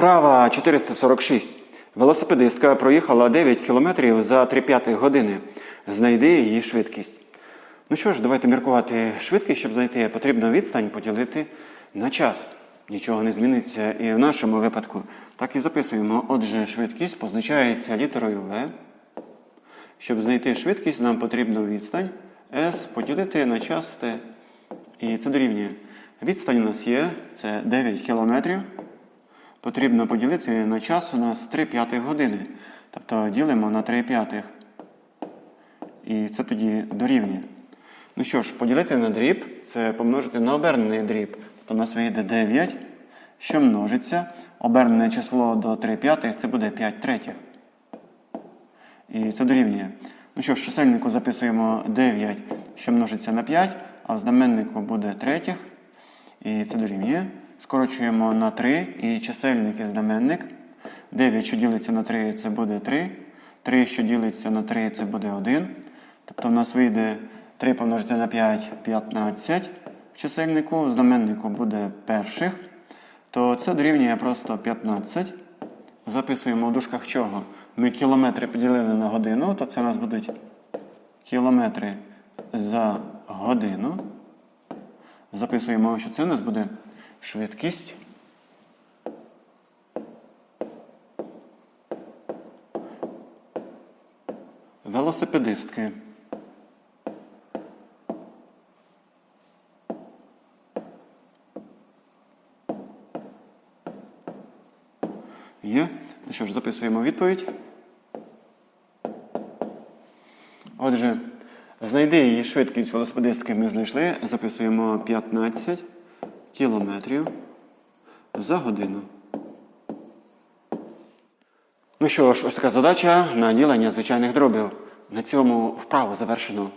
Вправа 446. Велосипедистка проїхала 9 кілометрів за 3 п'ятих години. Знайди її швидкість. Ну що ж, давайте міркувати швидкість, щоб знайти потрібно відстань поділити на час. Нічого не зміниться і в нашому випадку. Так і записуємо. Отже, швидкість позначається літерою В. Щоб знайти швидкість, нам потрібно відстань S поділити на час T. І це дорівнює. Відстань у нас є, це 9 кілометрів. Потрібно поділити на час у нас 3 п'ятих години. Тобто ділимо на 3 п'ятих. І це тоді дорівнює. Ну що ж, поділити на дріб це помножити на обернений дріб. Тобто у нас вийде 9, що множиться. Обернене число до 3 п'ятих це буде 5 третіх. І це дорівнює. Ну що ж, чисельнику записуємо 9, що множиться на 5, а в знаменнику буде третіх. І це дорівнює. Скорочуємо на 3 і чисельник і знаменник. 9, що ділиться на 3, це буде 3. 3, що ділиться на 3, це буде 1. Тобто в нас вийде 3 помножити на 5 15 в чисельнику, в знаменнику буде перших. То це дорівнює просто 15. Записуємо в дужках чого? Ми кілометри поділили на годину, то це у нас будуть кілометри за годину. Записуємо, що це у нас буде швидкість. Велосипедистки. Є. Ну що ж, записуємо відповідь. Отже, знайди її швидкість велосипедистки ми знайшли. Записуємо 15 кілометрів за годину. Ну що ж, ось така задача на ділення звичайних дробів. На цьому вправу завершено.